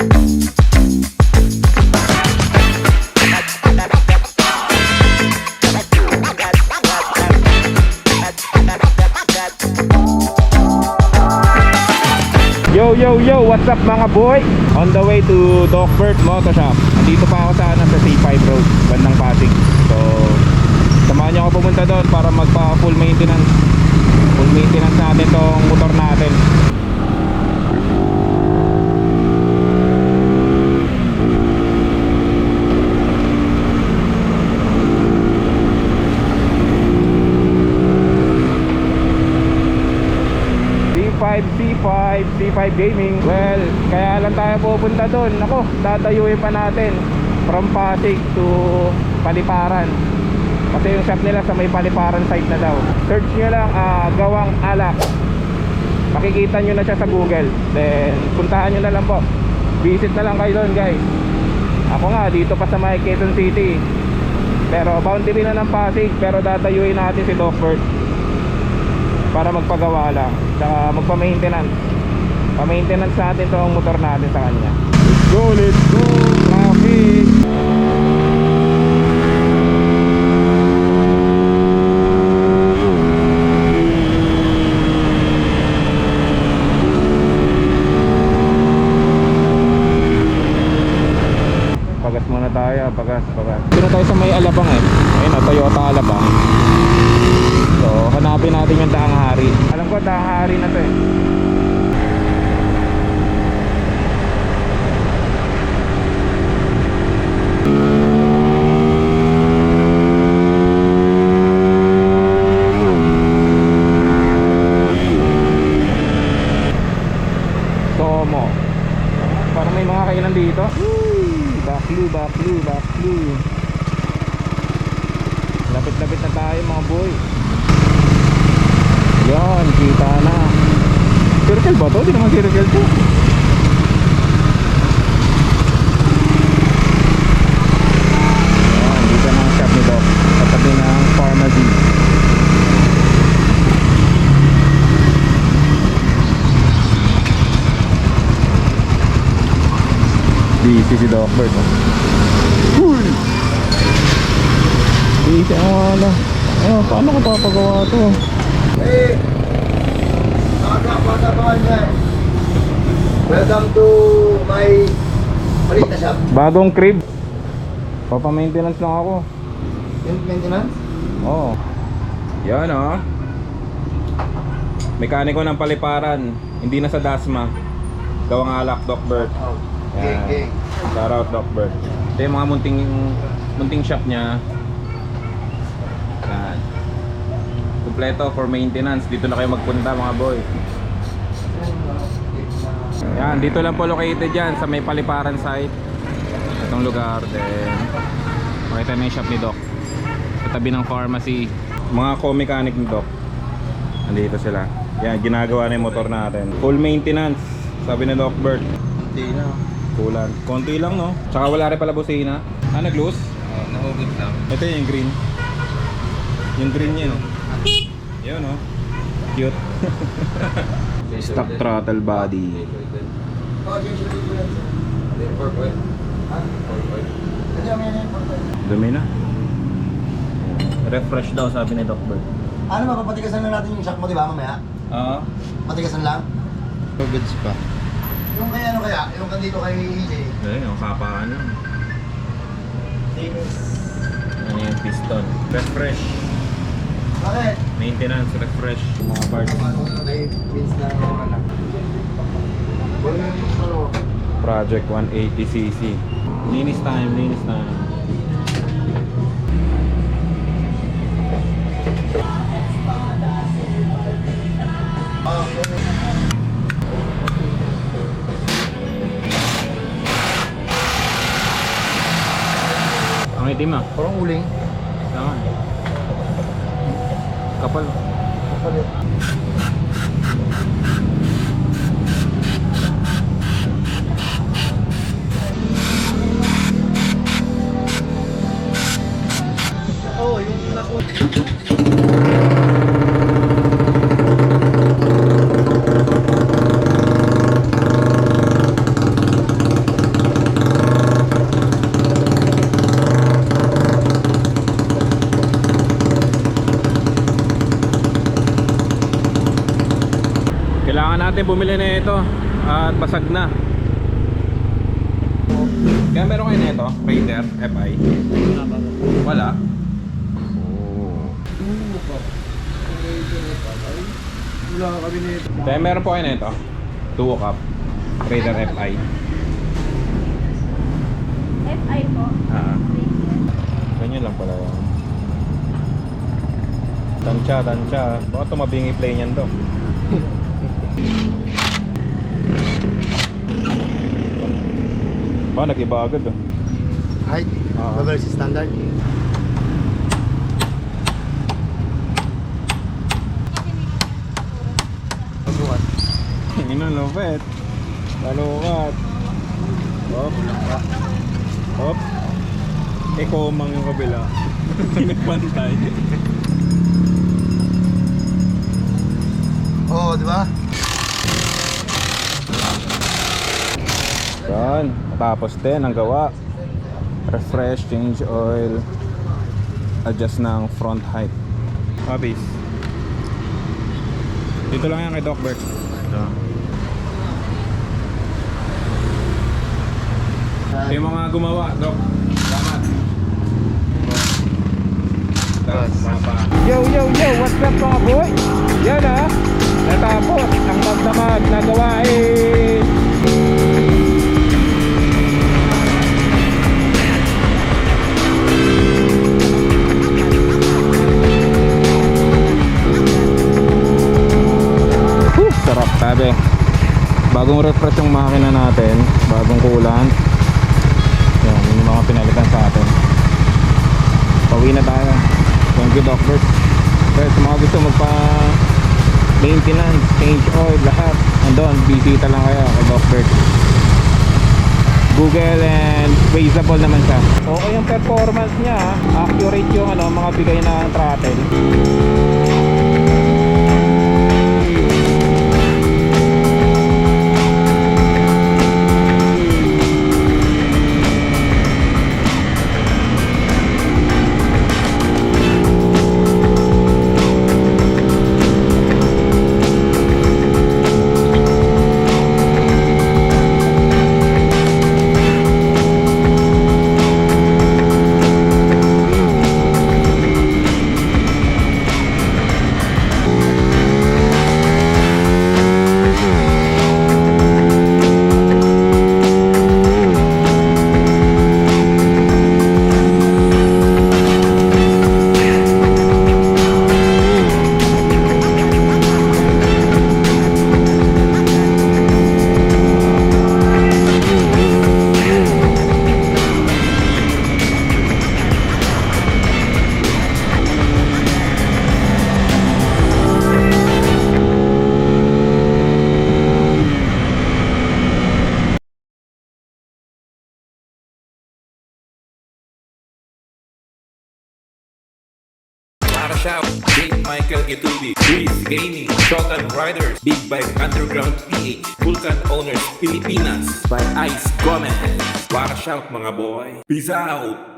Yo, yo, yo! What's up mga boy? On the way to Dockbird Moto Shop. Andito pa ako sana sa C5 Road, bandang Pasig. So, samahan niyo ako pumunta doon para magpa full maintenance. Full maintenance natin tong motor natin. C5, C5, C5 Gaming. Well, kaya lang tayo pupunta doon. Ako, dadayuin pa natin from Pasig to Paliparan. Kasi yung shop nila sa may Paliparan site na daw. Search nyo lang, ah, Gawang Alak. Makikita nyo na siya sa Google. Then, puntahan nyo na lang po. Visit na lang kayo doon guys. Ako nga, dito pa sa may Quezon City. Pero boundary na ng Pasig. Pero dadayuin natin si Doc Bird para magpagawa lang tsaka magpa-maintenance pa-maintenance natin tong motor natin sa kanya. Let's go let's go. Traffic. Pagas muna tayo pagas pagas dito na tayo sa may alabang eh. Ayun o Toyota alabang. So, hanapin natin yung daang hari. Alam ko, daang hari na to eh. Tomo. Parang may mga kainan dito. Baklu, baklu, baklu. Lapit-lapit na tayo mga boy. Yan, kita na. Circle ba to? Di naman circle to. Yan, dito na ang shop ni Doc. Katabi ng pharmacy. Busy si Doc Bert. Uy! Busy ang wala. Ayun, paano ko papagawa to? Hey, baka baka dyan. Welcome to my palit na shop. Bagong crib. Papa-maintenance lang ako. Maintenance? Oo. Yan oh. Mekaniko ng paliparan. Hindi na sa Dasma. Gawang alak, Doc Bert. Oh. Gang, gang. Shout out, Doc Bert. Ito yung mga munting, munting shop niya. Yan. Kompleto for maintenance. Dito na kayo magpunta mga boy. Yan, dito lang po located yan sa may paliparan site. Itong lugar. Then, makita na yung shop ni Doc. Sa tabi ng pharmacy. Mga co-mechanic ni Doc. Nandito sila. Yan, ginagawa na yung motor natin. Full maintenance. Sabi ni Doc Bert. Hindi na. Kulan. Konti lang no. Tsaka wala rin pala busina. Ah, nag-loose? Oh, nahugot lang. Ito yung green. Yung green niya no. Yun no. Cute. Stock throttle body. Dumi na. Refresh daw sabi ni Doc Bert. Ano ba, papatigasan lang natin yung shock mo, di ba, mamaya? Oo. Patigasan lang? Goods pa. Yung kaya ano kaya? Yung kandito kay EJ? Ayun, yung kapaan lang. Tigas. Ano yung piston. Refresh. Bakit? Maintenance, refresh. Mga parts. Kay ano? Project 180cc. Linis time, linis time. Ang itim ah. Parang uling. Saan? Kapal. Kapalit. Oo, natin bumili na ito at basag na. Kaya meron kayo nito, Raider FI? Wala. Wala kami nito. Kaya meron po kayo nito. Duo cup. Raider FI. FI po. Ah. Ganyan lang pala yan. Tansya, tansya. Baka tumabingi play niyan to. Ba, nag-iba agad oh. Height, Oo. level si standard. Pagbuhat. Ino, lupet. Lalukat. Hop. Hop. Eh, komang yung kabila. Nagpantay. Oo, di ba? Yan. Tapos din, ang gawa. Refresh, change oil. Adjust ng front height. Hobbies. Dito lang yan kay Doc Bert. Ito. Ito yung mga gumawa, Doc. Salamat. Yo, yo, yo! What's up mga boy? Yan ah. Natapos ang magdamag na gawain. Sabi. Bagong refresh yung makina natin. Bagong coolant. Yan, yun yung mga pinalitan sa atin. Pauwi na tayo. Thank you, Doc Bert. Mga gusto magpa maintenance, change oil, lahat. Andun, bisita lang kayo kay Doc. Google and traceable naman siya. Okay yung performance niya, accurate yung ano, mga bigay na throttle. Shout, Big Michael Gitubi, Chris Gaming, Shogun Riders, Big Bike Underground PH, Vulcan Owners Pilipinas, by Ice Gomez. Para shout mga boy. Peace out!